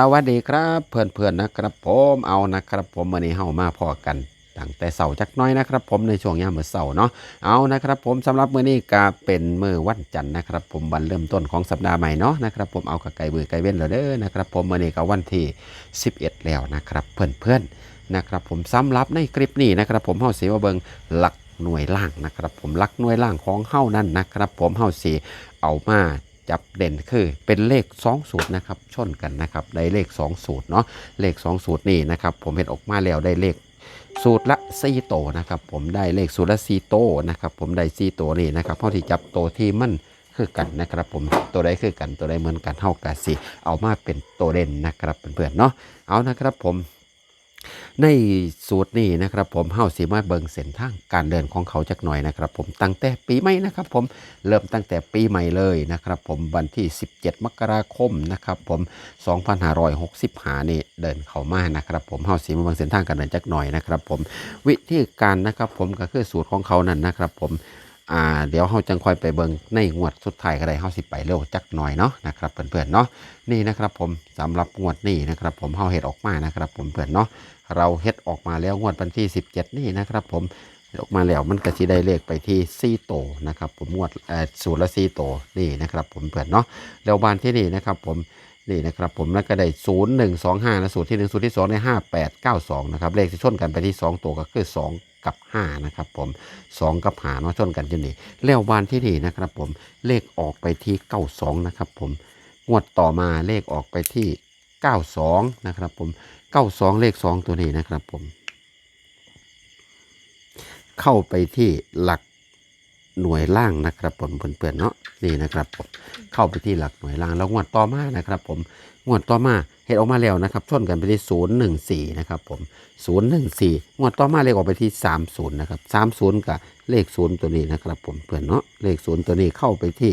สวัสดีครับเพื่อนๆนะครับผมเอานะครับผมวันนี้เฮามาพอกันตั้งแต่เสาจักน้อยนะครับ ผมในช่วงยามมื้อเสาเนาะเอานะครับ ผมสำหรับมื้อนี้ก็เป็นมื้อวันจันทร์นะครับ ผมวันเริ่มต้นของสัปดาห์ใหม่เนาะนะครับผมเอากระไก่บือไก่เว้นแล้วเด้อนะครับผมมื้อนี้ก็วันที่ 11 แล้วนะครับ เพื่อนๆนะครับ ผมสำหรับในคลิปนี้นะครับ ผมเฮาสิมาเบิ่งหลักหน่วยล่างนะครับ ผมหลักหน่วยล่างของเฮานั่นนะครับ ผมเฮาสิเอามา จับเด่นคือเป็นเลข2สูตรนะครับชนกันนะครับได้เลข2สูตรเนาะเลข2สูตรนี่นะครับผมเห็นออกมาแล้วได้เลขสูตรละ4โตนะครับผมได้เลขสูตรละ4โตนะครับผมได้4ตัวนี่นะครับเพราะที่จับโตที่มันคือกันนะครับผมตัวใดคือกันตัวใดเหมือนกันเท่ากันสิเอามาเป็นตัวเด่นนะครับเพื่อนๆเนาะเอานะครับผม ในสูตรนี้นะครับผมเฮาสิมาเบิงเส้นทางการเดินของเขาจักหน่อยนะครับ ผมตั้งแต่ปีใหม่นะครับผมเริ่มตั้งแต่ปีใหม่เลยนะครับผมวันที่ 17 มกราคมนะครับผม2565นี่เดินเขามานะครับ ผมเฮาสิมาเบิงเส้นทางการเดินจักหน่อยนะครับ ผมวิธีการนะครับผมก็คือสูตรของเขานั่นนะครับ ผม อ่าเดี๋ยวเฮาจังค่อยไปเบิงในงวดสุดท้ายก็ได้เฮาสิไปเร็วจักหน่อยเนาะนะครับเพื่อนๆเนาะนี่นะครับผมสำหรับงวดนี้นะครับผมเฮาเฮ็ดออกมานะครับผมเพื่อนเนาะเราเฮ็ดออกมาแล้วงวดวันที่ 17 นี่นะครับผมออกมาแล้วมันก็สิได้เลขไปที่4โตนะครับผมงวดเอ่อสูตรละ4โตนี่นะครับผมเพื่อนเนาะแล้วบานที่นี่นะครับผมนี่นะครับผมแล้วก็ได้ 0 1 2 5นะสูตรที่ 1 สูตรที่2ได้5 8 9 2 นะครับ เลขที่ชนกันไปที่ 2 ตัวก็คือ 2 กับ5นะครับผม2กับ5เนาะชนกันอยู่นี่แล้วบานที่นี่นะครับผมเลขออกไปที่92นะครับผมงวดต่อมาเลขออกไปที่92นะครับผมเก้าสองเลขสองตัวนี้นะครับผม เข้าไปที่หลักหน่วยล่างนะครับผมเพื่อนๆเนาะ นี่นะครับผมเข้าไปที่หลักหน่วยล่างแล้วงวดต่อมานะครับ ผมงวดต่อมาเห็นออกมาแล้วนะครับชนกันไปที่ศูนย์หนึ่งสี่นะครับผมศูนย์หนึ่งสี่งวดต่อมาเลขออกไปที่สามศูนย์นะครับสามศูนย์กับเลขศูนย์ตัวนี้นะครับ ผมเพื่อนเนาะเลขศูนย์ตัวนี้เข้าไปที่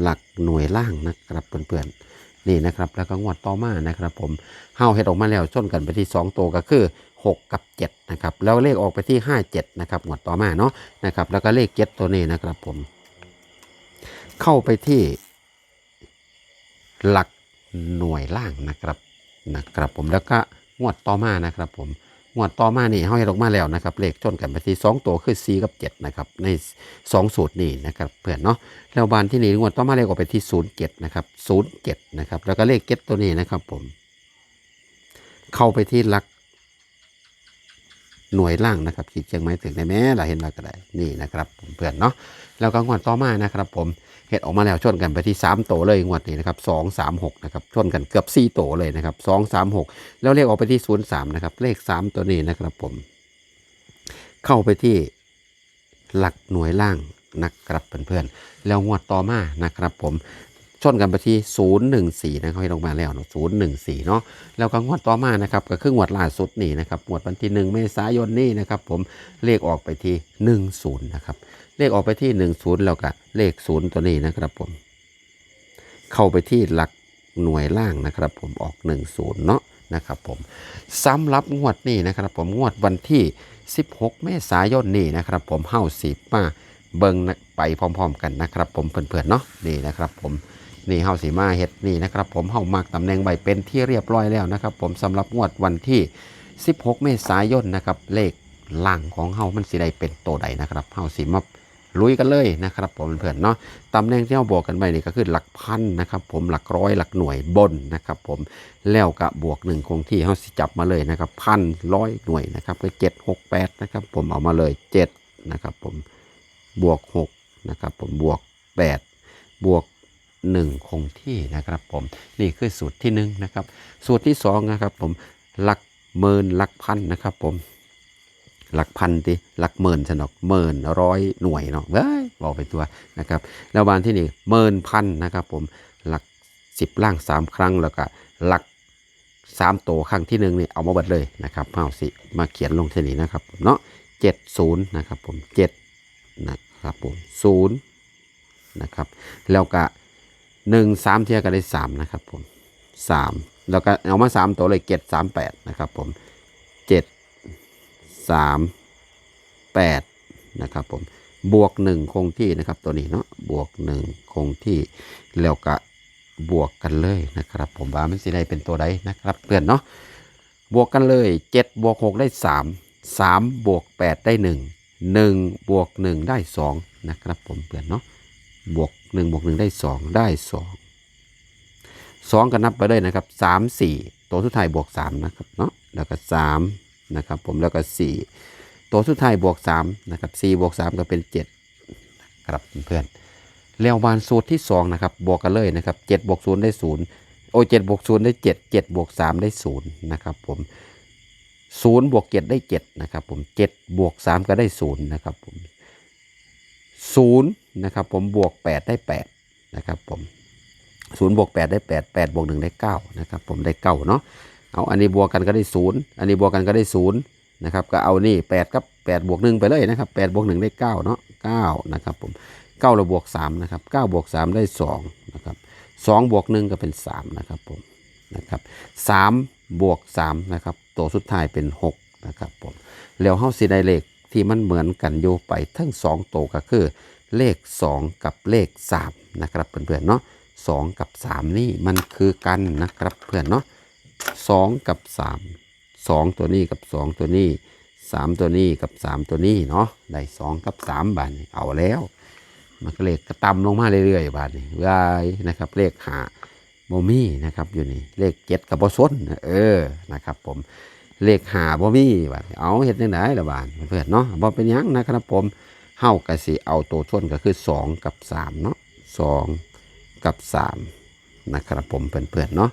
หลักหน่วยล่างนะครับเพื่อนๆนี่นะครับ แล้วก็งวดต่อมานะครับ ผมเฮาเฮ็ดออกมาแล้วชนกันไปที่2ตัวก็คือ 6 กับ 7 นะครับ แล้วเลขออกไปที่ 5 7 นะครับหมวดต่อมาเนาะนะครับ แล้วก็เลข 7 ตัวนี้นะครับผม เข้าไปที่หลักหน่วยล่างนะครับนะครับผมแล้วก็งวดต่อมานะครับผมงวดต่อมานี่เฮาเฮ็ดออกมาแล้วนะครับ เลขชนกันไปที่2ตัวคือ4กับ7นะครับใน2สูตรนี้นะครับเพื่อนเนาะแล้วบานที่นี่งวดต่อมาเลขออกไปที่07นะครับ07นะครับแล้วก็เลข7ตัวนี้นะครับผม เข้าไปที่หลักหน่วยล่างนะครับขีดเชียงไม้ถึงได้แม้เราเห็นเราก็ได้นี่นะครับเพื่อนเนาะแล้วก็งวดต่อมานะครับผม เห็ดออกมาแล้วชนกันไปที่ 3 โตเลยงวดนี้นะครับสองสามหกนะครับชนกันเกือบ 4 โตเลยนะครับสองสามหกแล้วเลขออกไปที่ศูนย์สามนะครับเลข 3 ตัวนี้นะครับผม เข้าไปที่หลักหน่วยล่างนะครับเพื่อนๆแล้วงวดต่อมานะครับผมชนกันไปที่ 014 นะเขาให้ลงมาแล้วเนาะ014 เนาะแล้วก็งวดต่อมานะครับก็คืองวดล่าสุดนี่นะครับงวดวันที่ 1 เมษายนนี่นะครับผมเลขออกไปที่ 10 นะครับ เลขออกไปที่10แล้วก็เลข0ตัวนี้นะครับผม เข้าไปที่หลักหน่วยล่างนะครับ ผมออก10เนาะนะครับผมสำหรับงวดนี้นะครับ ผมงวดวันที่ 16 เมษายนนี่นะครับ ผมเฮ้าสิมาเบิงไปพร้อม ๆ กันนะครับ ผมเพื่อนๆเนาะนี่นะครับ ผมนี่เฮาสีมาเฮ็ดนี่นะครับ ผมเฮามักตำแหน่งใบเป็นที่เรียบร้อยแล้วนะครับ ผมสำหรับงวดวันที่ 16 เมษายนนะครับ เลขล่างของเฮามันสิได้เป็นตัวใดนะครับเฮาสิมา ลุยกันเลยนะครับผมเพื่อนเนาะตำแหน่งที่เฮาบวกกันไปนี่ก็คือหลักพันนะครับผมหลักร้อยหลักหน่วยบนนะครับผมแล้วก็บวกหนึ่งคงที่เฮาสิจับมาเลยนะครับพันร้อยหน่วยนะครับก็เจ็ดหกแปดนะครับผมเอามาเลยเจ็ดนะครับผมบวกหกนะครับผมบวกแปดบวกหนึ่งคงที่นะครับผมนี่คือสูตรที่หนึ่งนะครับสูตรที่สองนะครับผมหลักหมื่นหลักพันนะครับผม หลักพันที่หลักหมื่นสนอกหมื่นร้อยหน่วยเนาะเว้ยบอกไปตัวนะครับแล้วบานที่นี่หมื่นพันนะครับผมหลักสิบล่างสามครั้งแล้วก็หลักสามโตวครั้งที่หนึ่งนี่เอามาบัดเลยนะครับเอาสิมาเขียนลงที่นี่นะครับเนาะเจ็ดศูนย์นะครับผมเจ็ดนะครับผมศูนย์นะครับแล้วก็หนึ่งสามเทียก็ได้สามนะครับผมสามแล้วก็เอามาสามตัวเลยเจ็ดสามแปดนะครับผมเจ็ด สามแปดนะครับผมบวกหนึ่งคงที่นะครับตัวนี้เนาะบวกหนึ่งคงที่แล้วก็บวกกันเลยนะครับ ผมว่ามันสิได้เป็นตัวใดนะครับเพื่อนเนาะบวกกันเลยเจ็ดบวกหกได้สามสามบวกแปดได้หนึ่งหนึ่งบวกหนึ่งได้สองนะครับผมเพื่อนเนาะบวกหนึ่งบวกหนึ่งได้สองได้สองสองกันนับไปเลยนะครับสามสี่ตัวสุดท้ายบวกสามนะครับเนาะแล้วก็สาม นะครับผมแล้วก็สี่ตัวสุดท้ายบวกสามนะครับสี่บวกสามก็เป็นเจ็ดครับเพื่อนแล้วบานสูตรที่สองนะครับบวกกันเลยนะครับเจ็ดบวกศูนย์ได้ศูนย์โอ้เจ็ดบวกศูนย์ได้เจ็ดเจ็ดบวกสามได้ศูนย์นะครับผมศูนย์บวกเจ็ดได้เจ็ดนะครับผมเจ็ดบวกสามก็ได้ศูนย์นะครับผมศูนย์นะครับผมบวกแปดได้แปดนะครับผมศูนย์บวกแปดได้แปดแปดบวกหนึ่งได้เก้านะครับผมได้เก้าเนาะ เอาอันนี้บวกกันก็ได้ศูนย์อันนี้บวกกันก็ได้ศูนย์นะครับก็เอานี่แปดกับแปดบวกหนึ่งไปเลยนะครับแปดบวกหนึ่งได้เก้าเนาะเก้านะครับผมเก้าเราบวกสามนะครับเก้าบวกสามได้สองนะครับสองบวกหนึ่งก็เป็นสามนะครับผมนะครับสามบวกสามนะครับตัวสุดท้ายเป็นหกนะครับผมแล้วเฮาสิได้เลขที่มันเหมือนกันอยู่ไปทั้งสองตัวก็คือเลขสองกับเลขสามนะครับเพื่อนๆเนาะสองกับสามนี่มันคือกันนะครับเพื่อนเนาะ สองกับสามสองตัวนี้กับสองตัวนี้สามตัวนี้กับสามตัวนี้เนาะได้สองกับสามบาทเอาแล้ว มันก็เลขกระตำลงมาเรื่อยๆบาทนี่วายนะครับเลขหาโมมี่นะครับอยู่นี่เลขเจ็ดกับบอซนเออนะครับ ผมเลขหาโมมี่บาทเอาเห็ดยังไงละบาทเพื่อนเนาะบอเป็นหยังนะครับผมเฮากะสิเอาตัวชนก็คือสองกับสามเนาะสองกับสามนะครับผมเพื่อนๆเนาะ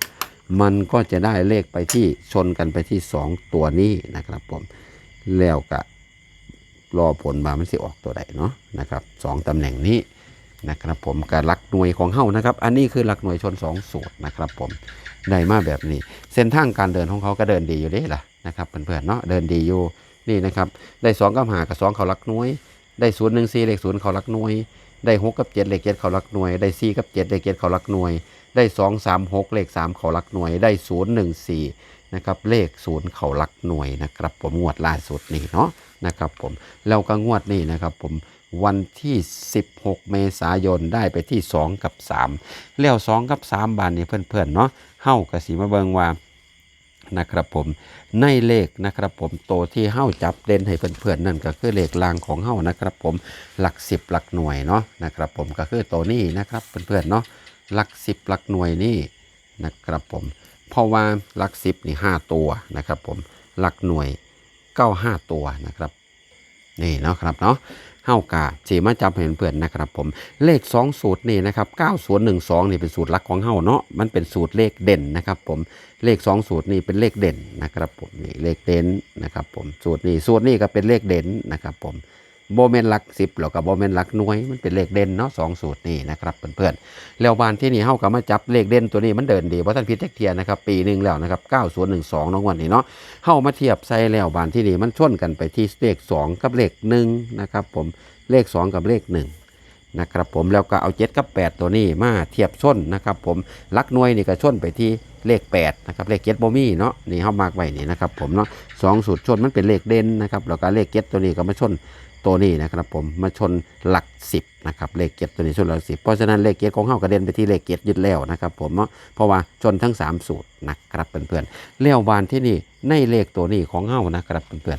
มันก็จะได้เลขไปที่ชนกันไปที่สองตัวนี้นะครับผมแล้วก็รอผลมามันสิออกตัวใดเนาะนะครับสองตำแหน่งนี้นะครับผมกับหลักหน่วยของเฮานะครับ อันนี้คือหลักหน่วยชนสองสูตรนะครับผมได้มาแบบนี้ เส้นทางการเดินของเขาก็เดินดีอยู่เด้ล่ะนะครับเพื่อนๆเนาะเดินดีอยู่นี่นะครับได้สองกับหากับสองเขาหลักหน่วย ได้ศูนย์หนึ่งสี่เลขศูนย์เขาหลักหน่วย ได้หกกับเจ็ดเลขเจ็ดเขาหลักหน่วย ได้สี่กับเจ็ดเลขเจ็ดเขาหลักหน่วย ได้สองสามหกเลขสามเขาลักหน่วยได้ศูนย์หนึ่งสี่นะครับเลขศูนย์เขาลักหน่วยนะครับผมงวดล่าสุดนี่เนาะนะครับผมแล้วก็งวดนี้นะครับผมวันที่ 16 เมษายนได้ไปที่ 2 กับ 3 แล้ว 2 กับ 3 บานนี้เพื่อนๆเนาะเฮ้ากระสีมาเบิงว่านะครับผมในเลขนะครับผมโตที่เฮ้าจับเด่นให้เพื่อนๆนั่นก็คือเลขลางของเฮ้านะครับผมหลัก 10 หลักหน่วยเนาะนะครับผมก็คือโตนี้นะครับเพื่อนๆเนาะ หลัก10หลักหน่วยนี่นะครับผมเพราะว่าหลัก10นี่5ตัวนะครับผมหลักหน่วย95ตัวนะครับนี่เนาะครับเนาะเฮากาสีมาจำเห็นเพื่อนนะครับผมเลข 2 สูตรนี่นะครับ9012นี่เป็นสูตรหลักของเฮาเนาะมันเป็นสูตรเลขเด่นนะครับผมเลข 2 สูตรนี่เป็นเลขเด่นนะครับผมนี่เลขเด่นนะครับผมสูตรนี้สูตรนี้ก็เป็นเลขเด่นนะครับผม โบเมนหลักสิบแล้วก็โบเมนหลักหน่วยมันเป็นเลขเด่นเนาะสองสูตรนี่นะครับเพื่อนๆแล้วบานที่นี่เฮาก็มาจับเลขเด่นตัวนี้มันเดินดีเพราะท่านพิจารเทียนะครับปีหนึ่งแล้วนะครับ9012น้องวันนี้เนาะเข้ามาเทียบใส่แล้วบานที่นี่มันชนกันไปที่เลข2กับเลข1นะครับผมเลข2กับเลข1นะครับผมแล้วก็เอา7กับ8ตัวนี้มาเทียบชนนะครับผมลักหน่วยนี่ก็ชนไปที่เลข8นะครับเลขเจ็ดโบมี่เนาะนี่เข้ามากไว้นี่นะครับผมเนาะสองสูตรชนมันเป็นเลขเด่นนะครับแล้วก็เลขเจ็ดตัวนี้ก็มาชน ตัวนี้นะครับผมมาชนหลัก 10นะครับเลขเจ็ดตัวนี้ชนหลักสิบเพราะฉะนั้นเลขเจ็ดของเขากระเด็นไปที่เลขเจ็ดยึดแล้วนะครับผมเนาะเพราะว่าชนทั้ง 3 สูตรนะครับเพื่อนๆเลี้ยวบานที่นี่ในเลขตัวนี้ของเฮานะครับเพื่อน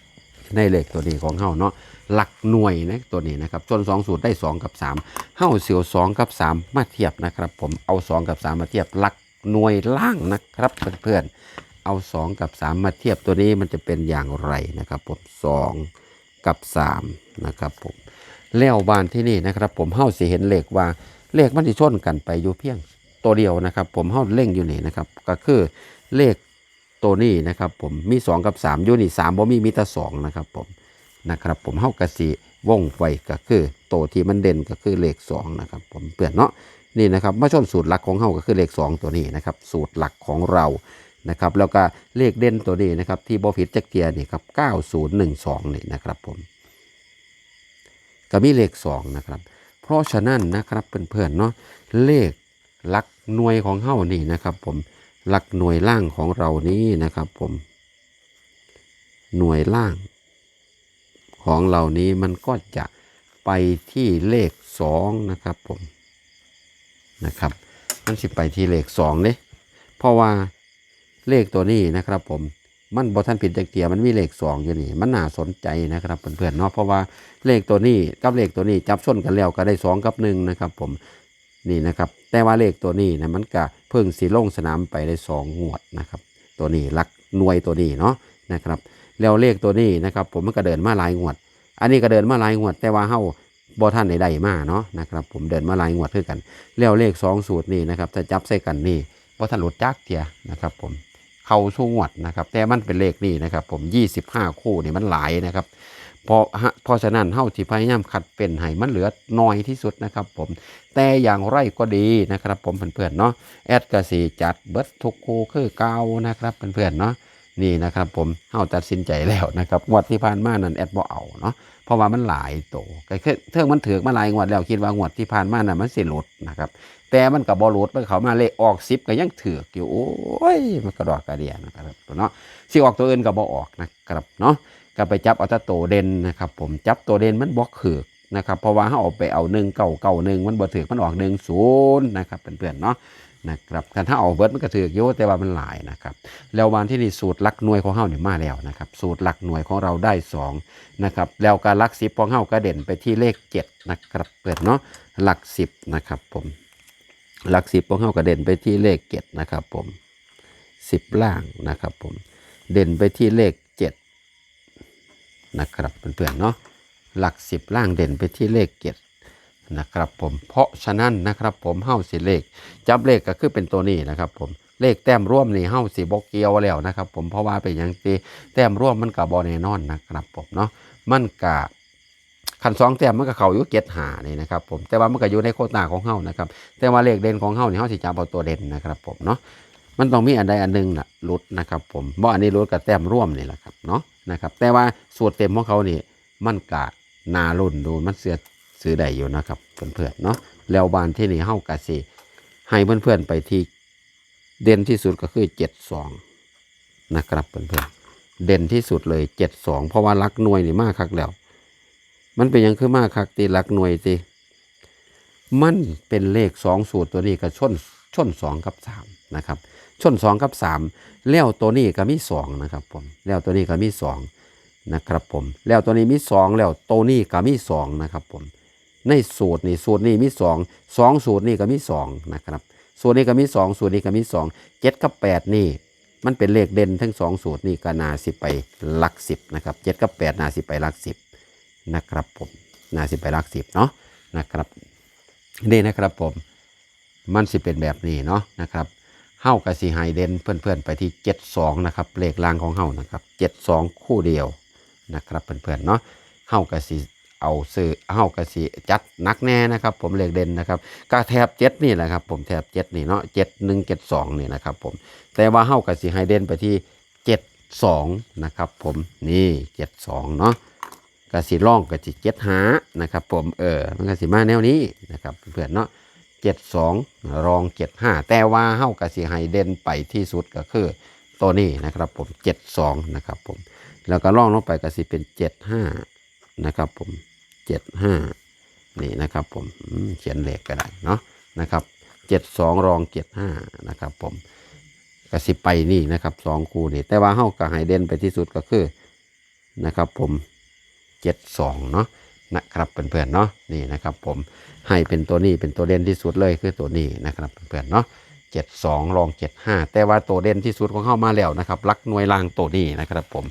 ๆในเลขตัวนี้ของเฮาเนาะหลักหน่วยนะตัวนี้นะครับจน2สูตรได้ 2 กับ 3เฮาเสียว2 กับ 3 มาเทียบนะครับ ผมเอา 2 กับ 3 มาเทียบหลักหน่วยล่างนะครับเพื่อนๆเอา 2 กับ 3 มาเทียบตัวนี้มันจะเป็นอย่างไรนะครับผม2 กับ3นะครับผมแล้วบานที่นี่นะครับ ผมเฮาสิเห็นเลขว่าเลขมันสิชนกันไปอยู่เพียงตัวเดียวนะครับ ผมเฮาเล่งอยู่นี่นะครับ ก็คือเลขตัวนี้นะครับ ผมมี 2 กับ 3 อยู่นี่3บ่มีมีแต่2นะครับ ผมนะครับ ผมเฮากระสิวงไวก็คือตัวที่มันเด่นก็คือเลข2นะครับ ผมเปลี่ยนเนาะนี่นะครับมาชนสูตรหลักของเฮาก็คือเลข 2 ตัวนี้นะครับ สูตรหลักของเรา นะครับแล้วก็เลขเด่นตัวนี้นะครับที่บ่ผิดจักเทียนี่ครับ9012นี่นะครับผมก็มีเลข2นะครับเพราะฉะนั้นนะครับเพื่อนๆเนาะเลขหลักหน่วยของเฮ้านี่นะครับผมหลักหน่วยล่างของเรานี้นะครับผมหน่วยล่างของเรานี้มันก็จะไปที่เลขสองนะครับผมนะครับมันสิไปที่เลขสองเนี่ยเพราะว่า เลขตัวนี้นะครับ ผมมันบอท่านผิดจากเตียมันมีเลขสองอยู่นี่ มันน่าสนใจนะครับเพื่อนๆเนาะเพราะว่าเลขตัวนี้กับเลขตัวนี้จับส้นกันแล้วก็ได้สองกับหนึ่งนะครับ ผมนี่นะครับ แต่ว่าเลขตัวนี้นะมันก็เพิ่งสีลงสนามไปได้สองงวดนะครับ ตัวนี้ลักหน่วยตัวนี้เนาะนะครับ แล้วเลขตัวนี้นะครับ ผมมันก็เดินมาหลายงวด อันนี้ก็เดินมาหลายงวด แต่ว่าเฮ้าบ่ท่านใดๆมาเนาะนะครับ ผมเดินมาหลายงวดคือกัน แล้วเลขสองสูตรนี่นะครับถ้าจับใส่กันนี่บ่ท่านหลุดจักเทียนะครับ ผม เข้าสู้งวดนะครับ แต่มันเป็นเลขนี่นะครับ ผม 25 คู่นี่มันหลายนะครับเพราะเพราะฉะนั้นเฮาที่พยายามคัดเป็นให้มันเหลือน้อยที่สุดนะครับ ผมแต่อย่างไรก็ดีนะครับ ผมเพื่อนๆเนาะแอดกสีจัดเบิดทุกคู่คือเก่านะครับเพื่อนๆเนาะนี่นะครับ ผมเฮาตัดสินใจแล้วนะครับงวดที่ผ่านมานั้นแอดบ่เอาเนาะ ราะว่ามันหลายโตก็แค่เทิงมันถือมาหลายงวดแล้วคิดว่างวดที่ผ่านมานั้นมันสิหลุดนะครับ แต่มันก็บ่หลุดมันเขามาเลขออก10ก็ยังถือกอยู่โอ้ยมันกระดอกกระเดียนะครับเนาะสิออกตัวอื่นก็บ่ออกนะครับเนาะก็ไปจับเอาแตโตเด่นนะครับ ผมจับตัวเด่นมันบ่ถือนะครับเพราะว่าเฮาเอาไปเอา1 9 9 1มันบ่ถือมันออก1 0นะครับเพื่อนๆเนาะ นะครับการถ้าเอาเบิร์ดมันก็ถือกอยู่แต่ว่ามันหลายนะครับแล้ววันที่นี่สูตรหลักหน่วยของเฮาเนี่ยมาแล้วนะครับสูตรหลักหน่วยของเราได้สองนะครับแล้วการหลักสิบของเฮาก็เด่นไปที่เลขเจ็ดนะครับเปิดเนาะหลักสิบนะครับผมหลักสิบของเฮาก็เด่นไปที่เลขเจ็ดนะครับผมสิบล่างนะครับผมเด่นไปที่เลขเจ็ดนะครับเพื่อนๆเนาะหลักสิบล่างเด่นไปที่เลขเจ็ด นะครับผมเพราะฉะนั้นนะครับผมเฮาสิเลขจับเลขก็คือเป็นตัวนี้นะครับผมเลขแต้มร่วมนี่เฮาสิบกเกียวแล้วนะครับ ผมเพราะว่าเป็นอย่างที่แต้มร่วมมันกับบอแน่นอนนะครับผมเนาะมันกะขันสองแต้มมันก็เขาอยู่เก็ดหานี่นะครับผมแต่ว่ามันก็อยู่ในโคตาของเฮานะครับแต่ว่าเลขเด่นของเฮานี่เฮาสิจับเอาตัวเด่นนะครับผมเนาะมันต้องมีอันใดอันหนึงน่ะลุดนะครับผมเพราะอันนี้ลุดกับแต้มร่วมนี่แหละครับเนาะนะครับแต่ว่าสูตรเต็มของเขานี่มันกะนารุ่นดูมันเสือ ซื้อได้อยู่นะครับเพื่อนๆเนาะแล้วบานที่นี่เฮ้ากะสิให้เพื่อนๆไปที่เด่นที่สุดก็คือเจ็ดสองนะครับเพื่อนๆเด่นที่สุดเลยเจ็ดสองเพราะว่ารักหน่วยนี่มากคักแล้ว มันเป็นยังคือมากคักตีรักหน่วยตีมันเป็นเลขสองสูตรตัวนี้ก็ชนชนสองกับสามนะครับชนสองกับสามแล้วตัวนี้ก็มีสองนะครับผมแล้วตัวนี้ก็มีสองนะครับผมแล้วตัวนี้มีสองแล้วตัวนี้ก็มีสองนะครับผม ในสูตรนี่สูตรนี้มีสองสองสูตรนี่ก็มีสองนะครับสูตรนี้ก็มีสองสูตรนี้ก็มีสองเจ็ดกับแปดนี่ มันเป็นเลขเด่นทั้งสองสูตรนี่ก็นาสิไปหลักสิบนะครับเจ็ดกับแปดนาสิไปหลักสิบนะครับผมนาสิไปหลักสิบเนาะนะครับนี่นะครับผมมันสิเป็นแบบนี้เนาะนะครับเฮ้ากับสีไฮเดนเพื่อนๆไปที่เจ็ดสองนะครับเลขล่างของเฮ้านะครับเจ็ดสองคู่เดียวนะครับเพื่อนๆเนาะเฮ้ากับสี เอาซื้อเฮ้ากับสีจัดนักแน่นะครับ ผมเลขเด่นนะครับก็แถบเจ็ดนี่แหละครับผมแถบเจ็ดนี่เนาะเจ็ดหนึ่งเจ็ดสองนี่นะครับผมแต่ว่าเฮ้ากับสีไฮเดนไปที่เจ็ดสองนะครับผมนี่เจ็ดสองเนาะกระสิร่องกระสิเจ็ดหานะครับผมเออมันกสิมาแนวนี้นะครับเพื่อนเนาะเจ็ดสองรองเจ็ดห้าแต่ว่าเฮ้ากระสิไฮเด่นไปที่สุดก็คือตัวนี้นะครับผมเจ็ดสองนะครับผมแล้วก็ร่องลงไปกสิเป็นเจ็ดห้านะครับผม เจ็ดห้านี่นะครับผมเขียนเลขก็ได้เนาะนะครับเจ็ดสองรองเจ็ดห้านะครับผมกสิไปนี่นะครับสองคู่นี่ แต่ว่าเฮ้ากับไฮเด่นไปที่สุดก็คือนะครับผมเจ็ดสองเนาะนะครับเพื่อนๆเนาะนี่นะครับผมให้เป็นตัวนี้เป็นตัวเด่นที่สุดเลยคือตัวนี้นะครับเพื่อนๆเนาะเจ็ดสองรองเจ็ดห้าแต่ว่าตัวเด่นที่สุดของเข้ามาแล้วนะครับลักหน่วยล่างตัวนี้นะครับผม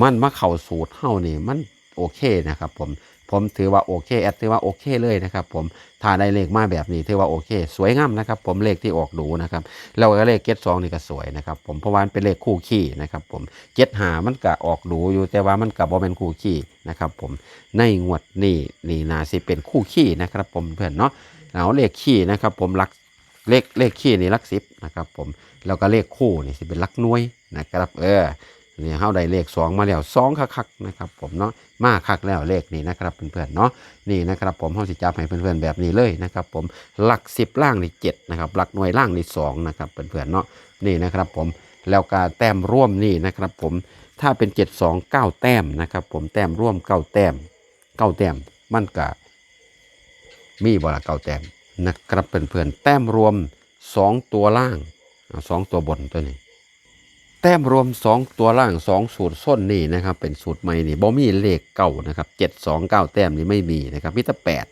มันมาเข่าสูตรเข้านี่มันโอเคนะครับผม ผมถือว่าโอเคแอดถือว่าโอเคเลยนะครับ ผมถ้าได้เลขมาแบบนี้ถือว่าโอเค สวยงามนะครับ ผมเลขที่ออกดูนะครับแล้วก็เลขเจ็ดสองนี่ก็สวยนะครับ ผมเพราะว่ามันเป็นเลขคู่ขี้นะครับผมเจ็ดหามันก็ออกดูอยู่แต่ว่ามันกับบอเป็นคู่ขี้นะครับ ผมในงวดนี้นี่นาสิเป็นคู่ขี้นะครับ ผมเพื่อนเนาะเอาเลขขี้นะครับ ผมลักเลขเลขขี้นี่ลักสิบนะครับ ผมแล้วก็เลขคู่นี่สิเป็นลักหน่วยนะครับ เออ นี่เฮาได้เลขสองมาแล้วสองคักๆนะครับผมเนาะมาคักแล้วเลขนี้นะครับเพื่อนๆเนาะนี่นะครับผมเฮาสิจับให้เพื่อนๆแบบนี้เลยนะครับผมหลักสิบล่างนี่เจ็ดนะครับหลักหน่วยล่างนี่สองนะครับเพื่อนๆเนาะนี่นะครับผมแล้วก็แต้มร่วมนี่นะครับผมถ้าเป็น 7 2 9 แต้มนะครับผมแต้มร่วม 9 แต้ม 9 แต้มมันก็มีบ่ละ9แต้มนะครับเพื่อนๆแต้มรวมสองตัวล่างเอาสองตัวบนตัวนี้ แต้มรวมสองตัวล่างสองสูตรส้นนี่นะครับ เป็นสูตรใหม่นี่บ่มีเลขเก่านะครับเจ็ดสองเก้าแต้มนี่ไม่มีนะครับมิตรแปด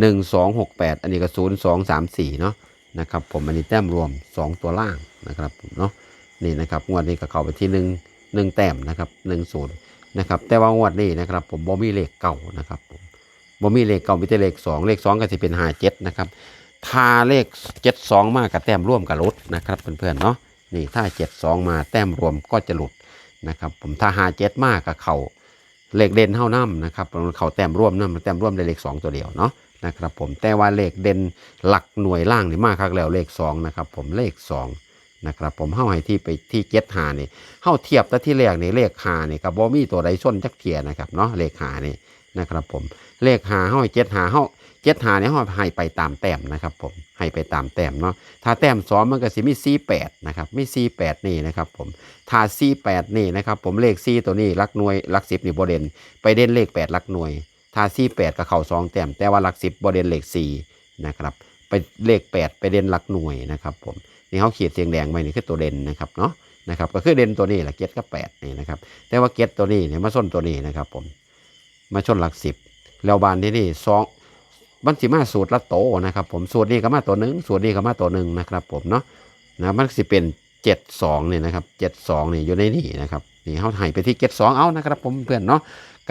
หนึ่งสองหกแปดอันนี้ก็ศูนย์สองสามสี่เนาะนะครับ ผมอันนี้แต้มรวมสองตัวล่างนะครับเนาะนี่นะครับงวดนี้ก็เข้าไปที่หนึ่งหนึ่งแต้มนะครับหนึ่งศูนย์นะครับแต่ว่างวดนี้นะครับ ผมบ่มีเลขเก่านะครับผมบ่มีเลขเก่ามีแต่เลขสองเลขสองก็จะเป็นห้าเจ็ดนะครับถ้าเลขเจ็ดสองมากกับแต้มร่วมกับลดนะครับเพื่อนๆเนาะ นี่ถ้าเจ็ดสองมาแต้มรวมก็จะหลุดนะครับ ผมถ้าหาเจ็ดมากกับเขาเลขเด่นเท่าน้ำนะครับเขาแต้มร่วมน้ำแต้มร่วมได้เลขสองตัวเดียวเนาะนะครับผมแต่ว่าเลขเด่นหลักหน่วยล่างนี่มากครับแล้วเลขสองนะครับผมเลขสองนะครับผมเข้าให้ที่ไปที่เจ็ดหานี่เข้าเทียบแต่ที่แรกนี่เลขหานี่กับบอมี่ตัวใดส้นจักเทียนะครับเนาะเลขหานี่นะครับผมเลขหาเข้าให้เจ็ดหาเข้า เจ็ดหาเนี่ยเขาให้ไปตามแต้มนะครับผมให้ไปตามแต้มเนาะถ้าแต้มสองมันก็สิมี C8 นะครับมี C8 นี่นะครับผมถ้า C8 นี่นะครับผมเลข C ตัวนี้ลักหน่วยลักสิบนี่บเด่นไปเด่นเลข8ลักหน่วย ถ้า C8 ก็เข้า2แต้มแต่ว่าลักสิบบเด่นเลข4นะครับไปเลข8ไปเด่นลักหน่วยนะครับผมนี่เขาเขียนเสียงแดงไว้นี่คือตัวเด่นนะครับเนาะนะครับก็คือเด่นตัวนี้แหละเกียรกับ8นี่นะครับแต่ว่าเกียรตัวนี้เนี่ยมาส้นตัวนี้นะครับผมมาชนหลักสิบแล้วบานที่นี่สอง มันสิมาสูตรละโตนะครับ ผมสูตรนี้ก็มาตัวหนึ่งสูตรนี้ก็มาตัวหนึ่งนะครับ ผมเนาะนะมันสิเป็นเจ็ดสองเนี่ยนะครับเจ็ดสองนี่ยอยู่ในนี่นะครับนี่เขาหายไปที่เจ็ดสองเอานะครับผมเพื่อนเนาะ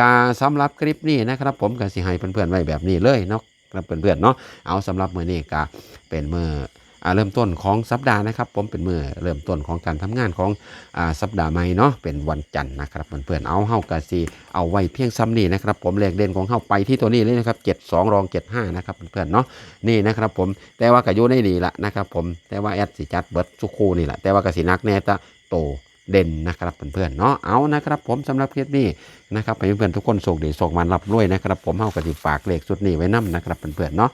การสำหรับคลิปนี้นะครับ ผมก็สิให้เพื่อนๆไว้แบบนี้เลยเนาะครับเพื่อนๆเนาะเอาสำหรับมือนี้ก็เป็นมืออ่ เริ่มต้นของสัปดาห์นะครับ ผมเป็นมือเริ่มต้นของการทำงานของอสัปดาห์ใหม่เนาะเป็นวันจันทร์นะครับเพื่อนๆเอาเฮากะซีเอาไว้เพียงซ้ำนี่นะครับ ผมเลขเด่นของเฮาไปที่ตัวนี้เลยนะครับ72รอง75นะครับเพื่อนๆเนาะนี่นะครับ ผมแต่ว่าก็อยู่ในนี่ละนะครับผมแต่ว่าแอดสิจัดเบิร์ดสุคูนี่แหละแต่ว่าก็สินักแน่ตะโตเด่นนะครับเพื่อนๆเนาะเอานะครับ ผมสำหรับคลิปนี้นะครับให้เพื่อนๆทุกคนโชคดีโชคมันรับรวยนะครับ ผมเฮาก็สิฝากเลขชุดนี้ไว้นํนะครับเพื่อนๆเนาะ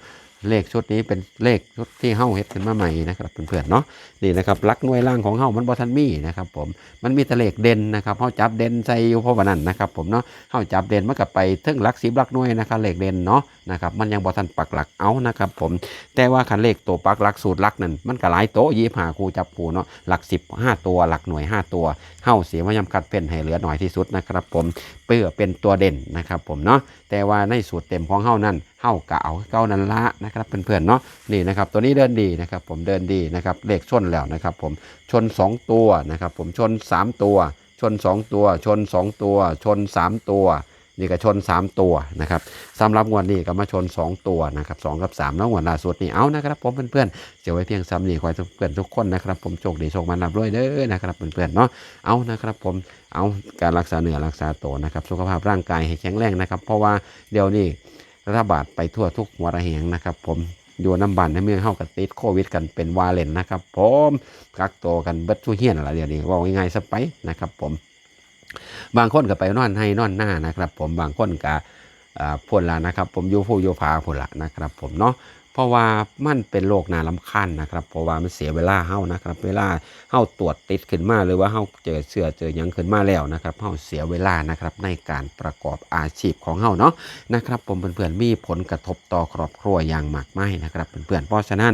เลขชุดนี้เป็นเลขชุดที่เฮ้าเฮ็ดขึ้นมาใหม่นะครับเพื่อนๆเนาะนี่นะครับลักหน่วยล่างของเฮ้ามันบ่ทันมีนะครับผมมันมีแต่เลขเด่นนะครับเฮ้าจับเด่นใส่อยู่เพราะว่านั้นนะครับผมเนาะเฮ้าจับเด่นมันก็ไปถึงลักสิบลักหน่วยนะครับเลขเด่นเนาะนะครับมันยังบ่ทันปักหลักเอานะครับผมแต่ว่าคันเลขตัวปักหลักสูตรลักนั่นมันก็หลายโต๊ะยี่ห้าคู่จับคู่เนาะหลักสิบห้าตัวหลักหน่วยห้าตัวเฮ้าเสียมายำคัดเป็นให้เหลือหน่อยที่สุดนะครับผมเพื่อเป็นตัวเด่นนะครับผมเนาะ แต่ว่าในสูตรเต็มของเฮานั่นเฮากะเอาเก้านั้นละนะครับเพื่อนๆเนาะนี่นะครับตัวนี้เดินดีนะครับผมเดินดีนะครับเลขชนแล้วนะครับผมชน 2 ตัวนะครับผมชน 3 ตัว ชน 2 ตัว ชน 2 ตัว ชน 3 ตัว นี่ก็ชน 3 ตัวนะครับสำหรับงวดนี้ก็มาชน 2 ตัวนะครับสกับ3แล้วงวดล่าสุดนี่เอานะครับผมเพื่อนๆเสียไว้เพียงซ้ำนี่ขอให้เพื่อนทุกคนนะครับ ผมโชคดีโชคมันรับด้วยเด้อนะครับเพื่อนๆเนาะเอานะครับผมเอาการรักษาเนื้อรักษาตัวนะครับสุขภาพร่างกายให้แข็งแรงนะครับ เพราะว่าเดี๋ยวนี้ระบาดไปทั่วทุกหัวระแหงนะครับ ผมอยู่น้ำบันในเมืองเข้ากับติดโควิดกันเป็นวาเลนนะครับ ผมกักตัวกันเบิดชูเฮียนอะไรเดี๋ยวนี้ว่าง่ายๆสไปนะครับ ผม บางคนก็ไปนอนให้นอนหน้านะครับ ผมบางคนก็อ่าพ่นละนะครับ ผมอยูผู้อยูพาพ่นละนะครับ ผมเนาะเพราะว่ามันเป็นโรคนาลำคันนะครับ เพราะว่ามันเสียเวลาเฮานะครับ เวลาเฮาตรวจติดขึ้นมาหรือว่าเฮาเจอเสือเจอยังขึ้นมาแล้วนะครับเฮาเสียเวลานะครับในการประกอบอาชีพของเฮาเนาะนะครับ ผมเพื่อนๆมีผลกระทบต่อครอบครัวอย่างมากมายนะครับเพื่อนๆเพราะฉะนั้น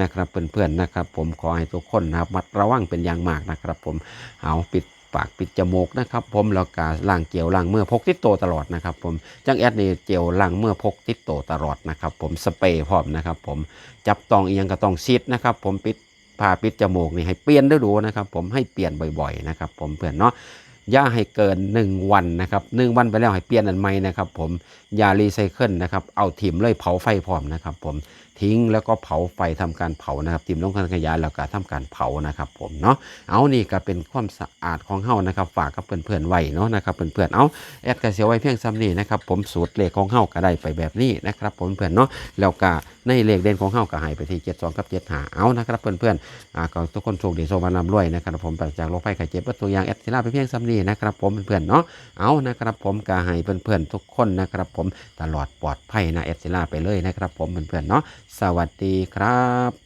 นะครับเพื่อนๆนะครับ ผมขอให้ทุกคนนะครับมัดระวังเป็นอย่างมากนะครับ ผมเอาปิด ปากปิดจมูกนะครับ ผมแล้วก็ล้างเกลล้างเมื่อพกติดตัวตลอดนะครับ ผมจังแอดนี่เจลล้างเมื่อพกติดตัวตลอดนะครับ ผมสเปรย์พร้อมนะครับ ผมจับตองเอียงก็ต้องซีดนะครับ ผมปิดผ้าปิดจมูกนี่ให้เปลี่ยนฤดูนะครับ ผมให้เปลี่ยนบ่อยๆนะครับ ผมเพื่อนเนาะ ย่าให้เกิน 1 วันนะครับหนึ่งวันไปแล้วให้เปลี่ยนอันใหม่นะครับผมอย่ารีไซเคิลนะครับเอาถิ่มเลยเผาไฟพร้อมนะครับผมทิ้งแล้วก็เผาไฟทำการเผานะครับถิ่มลงถังขยะแล้วก็ทำการเผานะครับผมเนาะเอานี่ก็เป็นความสะอาดของเฮานะครับฝากกับเพื่อนๆไว้เนาะนะครับเพื่อนๆเอาแอดกระเสียวไว้เพียงซ้ำนี่นะครับผมสูตรเลขของเฮาก็ได้ไปแบบนี้นะครับผมเพื่อนเนาะแล้วก็ในเลขเด่นของเฮาก็ให้ไปที่72กับ75เอานะครับเพื่อนๆอ่าก็ทุกคนโชคดีโชคมานำรวยนะครับผมจากโรคภัยไข้เจ็บวัตถุกอย่างแอดซิล่าไปเพียงซ้ำนี้นะครับผมเพื่อนๆเนาะเอานะครับผมกาให้เพื่อนๆทุกคนนะครับผมตลอดปลอดภัยนะเอสซิล่าไปเลยนะครับผมเพื่อนๆเนาะสวัสดีครับ